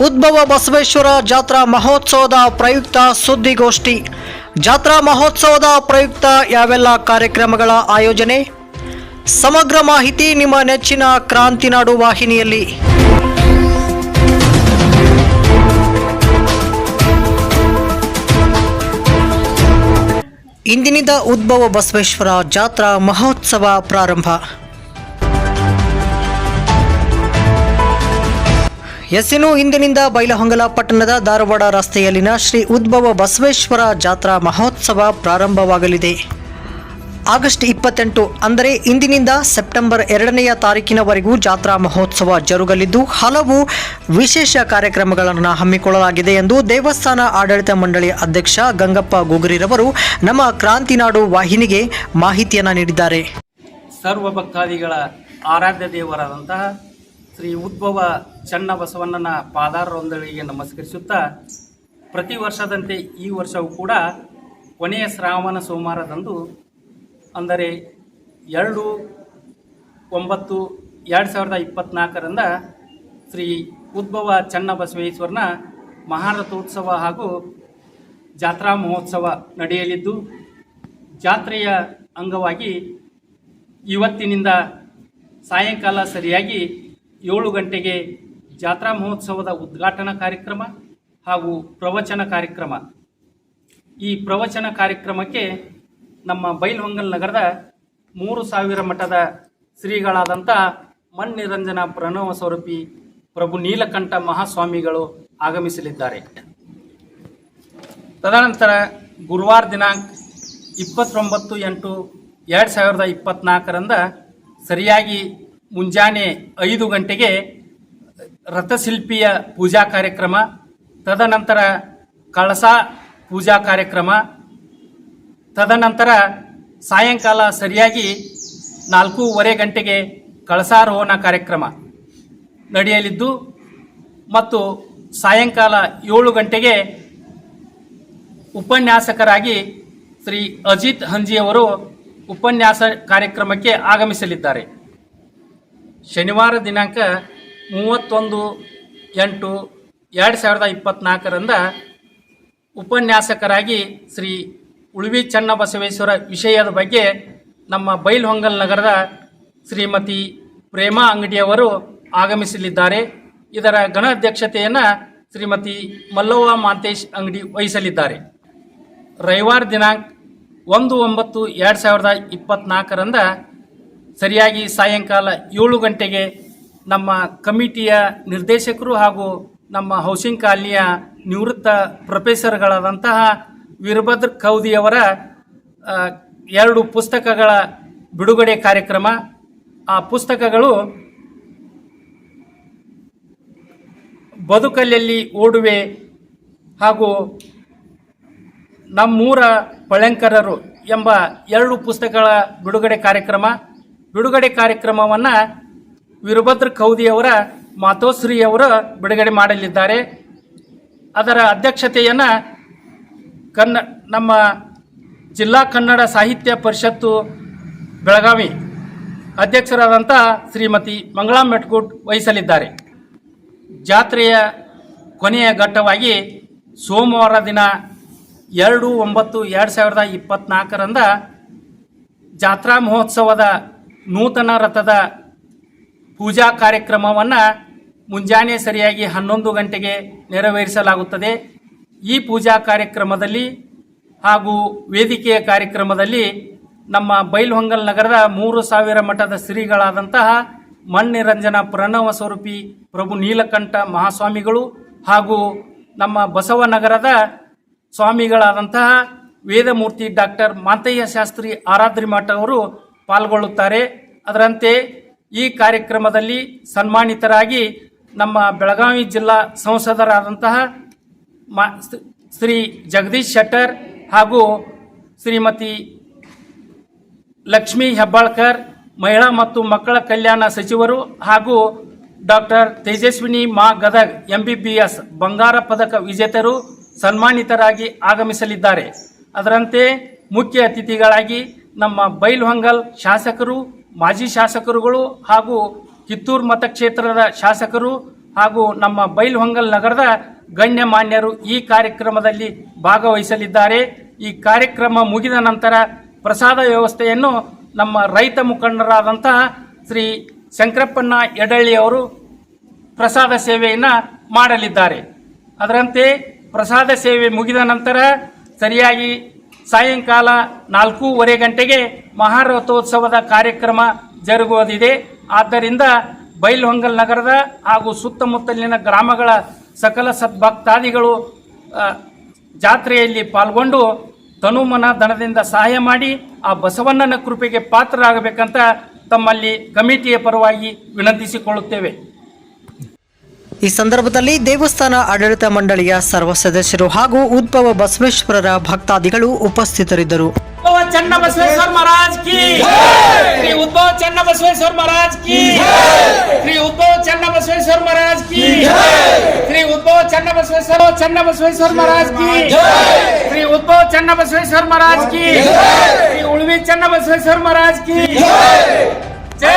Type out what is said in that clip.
ಉದ್ಭವ ಬಸವೇಶ್ವರ ಜಾತ್ರಾ ಮಹೋತ್ಸವದ ಪ್ರಯುಕ್ತ ಸುದ್ದಿಗೋಷ್ಠಿ. ಜಾತ್ರಾ ಮಹೋತ್ಸವದ ಪ್ರಯುಕ್ತ ಯಾವೆಲ್ಲ ಕಾರ್ಯಕ್ರಮಗಳ ಆಯೋಜನೆ? ಸಮಗ್ರ ಮಾಹಿತಿ ನಿಮ್ಮ ನೆಚ್ಚಿನ ಕ್ರಾಂತಿನಾಡು ವಾಹಿನಿಯಲ್ಲಿ. ಇಂದಿನಿಂದ ಉದ್ಭವ ಬಸವೇಶ್ವರ ಜಾತ್ರಾ ಮಹೋತ್ಸವ ಪ್ರಾರಂಭ. ಎಸ್ಸಿನು ಇಂದಿನಿಂದ ಬೈಲಹೊಂಗಲ ಪಟ್ಟಣದ ಧಾರವಾಡ ರಸ್ತೆಯಲ್ಲಿನ ಶ್ರೀ ಉದ್ಭವ ಬಸವೇಶ್ವರ ಜಾತ್ರಾ ಮಹೋತ್ಸವ ಪ್ರಾರಂಭವಾಗಲಿದೆ. ಆಗಸ್ಟ್ ಇಪ್ಪತ್ತೆಂಟು, ಅಂದರೆ ಇಂದಿನಿಂದ ಸೆಪ್ಟೆಂಬರ್ ಎರಡನೆಯ ತಾರೀಕಿನವರೆಗೂ ಜಾತ್ರಾ ಮಹೋತ್ಸವ ಜರುಗಲಿದ್ದು, ಹಲವು ವಿಶೇಷ ಕಾರ್ಯಕ್ರಮಗಳನ್ನು ಹಮ್ಮಿಕೊಳ್ಳಲಾಗಿದೆ ಎಂದು ದೇವಸ್ಥಾನ ಆಡಳಿತ ಮಂಡಳಿ ಅಧ್ಯಕ್ಷ ಗಂಗಪ್ಪ ಗುಗುರಿರವರು ನಮ್ಮ ಕ್ರಾಂತಿನಾಡು ವಾಹಿನಿಗೆ ಮಾಹಿತಿಯನ್ನು ನೀಡಿದ್ದಾರೆ. ಸರ್ವ ಭಕ್ತಾದಿಗಳ ಆರಾಧ್ಯ ದೇವರಾದಂತಹ ಶ್ರೀ ಉದ್ಭವ ಚನ್ನ ಬಸವಣ್ಣನ ಪಾದಾರರೊಂದಳಿಗೆ ನಮಸ್ಕರಿಸುತ್ತಾ, ಪ್ರತಿ ವರ್ಷದಂತೆ ಈ ವರ್ಷವೂ ಕೂಡ ಕೊನೆಯ ಶ್ರಾವಣ ಸೋಮವಾರದಂದು, ಅಂದರೆ ಎರಡು ಒಂಬತ್ತು ಎರಡು ಸಾವಿರದ ಇಪ್ಪತ್ತ್ನಾಲ್ಕರಿಂದ ಶ್ರೀ ಉದ್ಭವ ಚನ್ನ ಬಸವೇಶ್ವರನ ಮಹಾರಥೋತ್ಸವ ಹಾಗೂ ಜಾತ್ರಾ ಮಹೋತ್ಸವ ನಡೆಯಲಿದ್ದು, ಜಾತ್ರೆಯ ಅಂಗವಾಗಿ ಇವತ್ತಿನಿಂದ ಸಾಯಂಕಾಲ ಸರಿಯಾಗಿ ಏಳು ಗಂಟೆಗೆ ಜಾತ್ರಾ ಮಹೋತ್ಸವದ ಉದ್ಘಾಟನಾ ಕಾರ್ಯಕ್ರಮ ಹಾಗೂ ಪ್ರವಚನ ಕಾರ್ಯಕ್ರಮ. ಈ ಪ್ರವಚನ ಕಾರ್ಯಕ್ರಮಕ್ಕೆ ನಮ್ಮ ಬೈಲ್ಹೊಂಗಲ್ ನಗರದ ಮೂರು ಸಾವಿರ ಮಠದ ಶ್ರೀಗಳಾದಂಥ ಮಣ್ಣಿರಂಜನ ಪ್ರಣವ ಸ್ವರೂಪಿ ಪ್ರಭು ನೀಲಕಂಠ ಮಹಾಸ್ವಾಮಿಗಳು ಆಗಮಿಸಲಿದ್ದಾರೆ. ತದನಂತರ ಗುರುವಾರ ದಿನಾಂಕ ಇಪ್ಪತ್ತೊಂಬತ್ತು ಎಂಟು ಎರಡು ಸಾವಿರದ ಇಪ್ಪತ್ತ್ನಾಲ್ಕರಂದ ಸರಿಯಾಗಿ ಮುಂಜಾನೆ ಐದು ಗಂಟೆಗೆ ರಥಶಿಲ್ಪಿಯ ಪೂಜಾ ಕಾರ್ಯಕ್ರಮ, ತದನಂತರ ಕಳಸ ಪೂಜಾ ಕಾರ್ಯಕ್ರಮ, ತದನಂತರ ಸಾಯಂಕಾಲ ಸರಿಯಾಗಿ ನಾಲ್ಕೂವರೆ ಗಂಟೆಗೆ ಕಳಸಾರೋಹಣ ಕಾರ್ಯಕ್ರಮ ನಡೆಯಲಿದ್ದು, ಮತ್ತು ಸಾಯಂಕಾಲ ಏಳು ಗಂಟೆಗೆ ಉಪನ್ಯಾಸಕರಾಗಿ ಶ್ರೀ ಅಜಿತ್ ಹಂಜಿಯವರು ಉಪನ್ಯಾಸ ಕಾರ್ಯಕ್ರಮಕ್ಕೆ ಆಗಮಿಸಲಿದ್ದಾರೆ. ಶನಿವಾರ ದಿನಾಂಕ ಮೂವತ್ತೊಂದು ಎಂಟು ಎರಡು ಸಾವಿರದ ಇಪ್ಪತ್ತ್ನಾಲ್ಕರಿಂದ ಉಪನ್ಯಾಸಕರಾಗಿ ಶ್ರೀ ಉಳುವಿ ಚನ್ನಬಸವೇಶ್ವರ ವಿಷಯದ ಬಗ್ಗೆ ನಮ್ಮ ಬೈಲ್ಹೊಂಗಲ್ ನಗರದ ಶ್ರೀಮತಿ ಪ್ರೇಮಾ ಅಂಗಡಿಯವರು ಆಗಮಿಸಲಿದ್ದಾರೆ. ಇದರ ಗಣ ಅಧ್ಯಕ್ಷತೆಯನ್ನು ಶ್ರೀಮತಿ ಮಲ್ಲವ್ವ ಮಾಂತೇಶ್ ಅಂಗಡಿ ವಹಿಸಲಿದ್ದಾರೆ. ರವಿವಾರ ದಿನಾಂಕ ಒಂದು ಒಂಬತ್ತು ಎರಡು ಸಾವಿರದ ಇಪ್ಪತ್ತ್ನಾಲ್ಕರಿಂದ ಸರಿಯಾಗಿ ಸಾಯಂಕಾಲ ಏಳು ಗಂಟೆಗೆ ನಮ್ಮ ಕಮಿಟಿಯ ನಿರ್ದೇಶಕರು ಹಾಗೂ ನಮ್ಮ ಹೌಸಿಂಗ್ ಕಾಲನಿಯ ನಿವೃತ್ತ ಪ್ರೊಫೆಸರ್ಗಳಾದಂತಹ ವೀರಭದ್ರ ಕೌದಿಯವರ ಎರಡು ಪುಸ್ತಕಗಳ ಬಿಡುಗಡೆ ಕಾರ್ಯಕ್ರಮ. ಆ ಪುಸ್ತಕಗಳು ಬದುಕಲ್ಲಿ ಓಡುವೆ ಹಾಗೂ ನಮ್ಮೂರ ಪಳಂಕರರು ಎಂಬ ಎರಡು ಪುಸ್ತಕಗಳ ಬಿಡುಗಡೆ ಕಾರ್ಯಕ್ರಮ. ಬಿಡುಗಡೆ ಕಾರ್ಯಕ್ರಮವನ್ನು ವೀರಭದ್ರ ಕೌದಿಯವರ, ಮಾತೋಶ್ರೀಯವರು ಬಿಡುಗಡೆ ಮಾಡಲಿದ್ದಾರೆ. ಅದರ ಅಧ್ಯಕ್ಷತೆಯನ್ನು ಕನ್ನ, ನಮ್ಮ ಜಿಲ್ಲಾ ಕನ್ನಡ ಸಾಹಿತ್ಯ ಪರಿಷತ್ತು ಬೆಳಗಾವಿ ಅಧ್ಯಕ್ಷರಾದಂಥ ಶ್ರೀಮತಿ ಮಂಗಳಾ ಮೆಟ್ಕೋಟ್ ವಹಿಸಲಿದ್ದಾರೆ. ಜಾತ್ರೆಯ ಕೊನೆಯ ಘಟ್ಟವಾಗಿ ಸೋಮವಾರ ದಿನ ಎರಡು ಒಂಬತ್ತು ಎರಡು ಸಾವಿರದ ಇಪ್ಪತ್ತ್ನಾಲ್ಕರಿಂದ ಜಾತ್ರಾ ಮಹೋತ್ಸವದ ನೂತನ ರಥದ ಪೂಜಾ ಕಾರ್ಯಕ್ರಮವನ್ನು ಮುಂಜಾನೆ ಸರಿಯಾಗಿ ಹನ್ನೊಂದು ಗಂಟೆಗೆ ನೆರವೇರಿಸಲಾಗುತ್ತದೆ. ಈ ಪೂಜಾ ಕಾರ್ಯಕ್ರಮದಲ್ಲಿ ಹಾಗೂ ವೇದಿಕೆಯ ಕಾರ್ಯಕ್ರಮದಲ್ಲಿ ನಮ್ಮ ಬೈಲ್ಹೊಂಗಲ್ ನಗರದ ಮೂರು ಸಾವಿರ ಮಠದ ಶ್ರೀಗಳಾದಂತಹ ಮಣ್ಣಿರಂಜನ ಪ್ರಣವ ಸ್ವರೂಪಿ ಪ್ರಭು ನೀಲಕಂಠ ಮಹಾಸ್ವಾಮಿಗಳು ಹಾಗೂ ನಮ್ಮ ಬಸವನಗರದ ಸ್ವಾಮಿಗಳಾದಂತಹ ವೇದಮೂರ್ತಿ ಡಾಕ್ಟರ್ ಮಾತಯ್ಯ ಶಾಸ್ತ್ರಿ ಆರಾಧ್ರಿ ಮಠ ಅವರು ಪಾಲ್ಗೊಳ್ಳುತ್ತಾರೆ. ಅದರಂತೆ ಈ ಕಾರ್ಯಕ್ರಮದಲ್ಲಿ ಸನ್ಮಾನಿತರಾಗಿ ನಮ್ಮ ಬೆಳಗಾವಿ ಜಿಲ್ಲಾ ಸಂಸದರಾದಂತಹ ಮಾ ಶ್ರೀ ಜಗದೀಶ್ ಶೆಟ್ಟರ್ ಹಾಗೂ ಶ್ರೀಮತಿ ಲಕ್ಷ್ಮೀ ಹೆಬ್ಬಾಳ್ಕರ್, ಮಹಿಳಾ ಮತ್ತು ಮಕ್ಕಳ ಕಲ್ಯಾಣ ಸಚಿವರು ಹಾಗೂ ಡಾಕ್ಟರ್ ತೇಜಸ್ವಿನಿ ಮಾ ಗದಗ್, ಎಂಬಿಬಿಎಸ್ ಬಂಗಾರ ಪದಕ ವಿಜೇತರು ಸನ್ಮಾನಿತರಾಗಿ ಆಗಮಿಸಲಿದ್ದಾರೆ. ಅದರಂತೆ ಮುಖ್ಯ ಅತಿಥಿಗಳಾಗಿ ನಮ್ಮ ಬೈಲ್ಹೊಂಗಲ್ ಶಾಸಕರು, ಮಾಜಿ ಶಾಸಕರುಗಳು ಹಾಗೂ ಕಿತ್ತೂರು ಮತಕ್ಷೇತ್ರದ ಶಾಸಕರು ಹಾಗೂ ನಮ್ಮ ಬೈಲ್ಹೊಂಗಲ್ ನಗರದ ಗಣ್ಯ ಮಾನ್ಯರು ಈ ಕಾರ್ಯಕ್ರಮದಲ್ಲಿ ಭಾಗವಹಿಸಲಿದ್ದಾರೆ. ಈ ಕಾರ್ಯಕ್ರಮ ಮುಗಿದ ನಂತರ ಪ್ರಸಾದ ವ್ಯವಸ್ಥೆಯನ್ನು ನಮ್ಮ ರೈತ ಮುಖಂಡರಾದಂತಹ ಶ್ರೀ ಶಂಕರಪ್ಪಣ್ಣ ಯಡಳ್ಳಿ ಅವರು ಪ್ರಸಾದ ಸೇವೆಯನ್ನು ಮಾಡಲಿದ್ದಾರೆ. ಅದರಂತೆ ಪ್ರಸಾದ ಸೇವೆ ಮುಗಿದ ನಂತರ ಸರಿಯಾಗಿ ಸಾಯಂಕಾಲ ನಾಲ್ಕೂವರೆ ಗಂಟೆಗೆ ಮಹಾರಥೋತ್ಸವದ ಕಾರ್ಯಕ್ರಮ ಜರುಗುವುದಿದೆ. ಆದ್ದರಿಂದ ಬೈಲ್ಹೊಂಗಲ್ ನಗರದ ಹಾಗೂ ಸುತ್ತಮುತ್ತಲಿನ ಗ್ರಾಮಗಳ ಸಕಲ ಸದ್ಭಕ್ತಾದಿಗಳು ಜಾತ್ರೆಯಲ್ಲಿ ಪಾಲ್ಗೊಂಡು ತನುಮನ ದನದಿಂದ ಸಹಾಯ ಮಾಡಿ ಆ ಬಸವಣ್ಣನ ಕೃಪೆಗೆ ಪಾತ್ರರಾಗಬೇಕಂತ ತಮ್ಮಲ್ಲಿ ಕಮಿಟಿಯ ಪರವಾಗಿ ವಿನಂತಿಸಿಕೊಳ್ಳುತ್ತೇವೆ. ಈ ಸಂದರ್ಭದಲ್ಲಿ ದೇವಸ್ಥಾನ ಆಡಳಿತ ಮಂಡಳಿಯ ಸರ್ವ ಸದಸ್ಯರು ಹಾಗೂ ಉದ್ಭವ ಬಸವೇಶ್ವರರ ಭಕ್ತಾದಿಗಳು ಉಪಸ್ಥಿತರಿದ್ದರು. ಚನ್ನ ಬಸವೇಶ್ವರ ಮಹಾರಾಜ್ ಕಿ ಶ್ರೀ ಉದ್ಭವ ಚನ್ನ ಬಸವೇಶ್ವರ ಮಹಾರಾಜ್ ಕಿ ಶ್ರೀ ಉದ್ಭವ ಚನ್ನ ಬಸವೇಶ್ವರ ಮಹಾರಾಜ್ ಕಿ ಶ್ರೀ ಉದ್ಭವ ಚನ್ನ ಬಸವೇಶ್ವರ ಚನ್ನ ಬಸವೇಶ್ವರ ಮಹಾರಾಜ್ ಶ್ರೀ ಉದ್ಭವ ಚನ್ನ ಬಸವೇಶ್ವರ ಮಹಾರಾಜ್ ಕಿ ಶ್ರೀ ಉಳ್ವಿ ಚನ್ನ ಬಸವೇಶ್ವರ ಮಹಾರಾಜ್ ಕಿ ಜೈ!